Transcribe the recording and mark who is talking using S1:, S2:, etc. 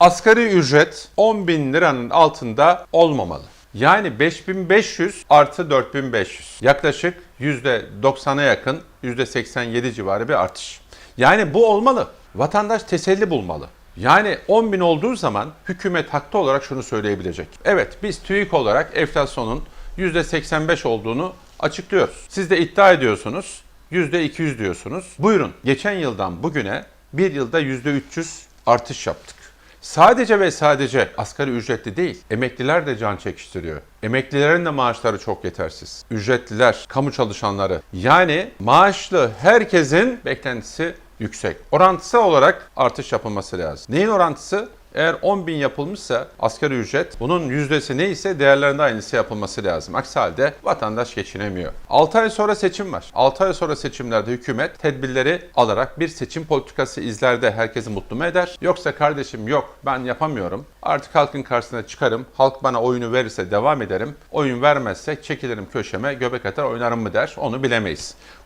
S1: Asgari ücret 10 bin liranın altında olmamalı. Yani 5500 artı 4500. Yaklaşık %90'a yakın, %87 civarı bir artış. Yani bu olmalı. Vatandaş teselli bulmalı. Yani 10 bin olduğu zaman hükümet haklı olarak şunu söyleyebilecek. Evet biz TÜİK olarak enflasyonun %85 olduğunu açıklıyoruz. Siz de iddia ediyorsunuz. %200 diyorsunuz. Buyurun geçen yıldan bugüne bir yılda %300 artış yaptık. Sadece ve sadece asgari ücretli değil, emekliler de can çekiştiriyor. Emeklilerin de maaşları çok yetersiz. Ücretliler, kamu çalışanları yani maaşlı herkesin beklentisi yüksek. Orantısal olarak artış yapılması lazım. Neyin orantısı? Eğer 10 bin yapılmışsa asgari ücret bunun yüzdesi neyse değerlerinde aynısı yapılması lazım. Aksi halde vatandaş geçinemiyor. 6 ay sonra seçim var. 6 ay sonra seçimlerde hükümet tedbirleri alarak bir seçim politikası izler de herkesi mutlu mu eder? Yoksa kardeşim yok ben yapamıyorum. Artık halkın karşısına çıkarım. Halk bana oyunu verirse devam ederim. Oyun vermezse çekilirim köşeme göbek atar oynarım mı der. Onu bilemeyiz.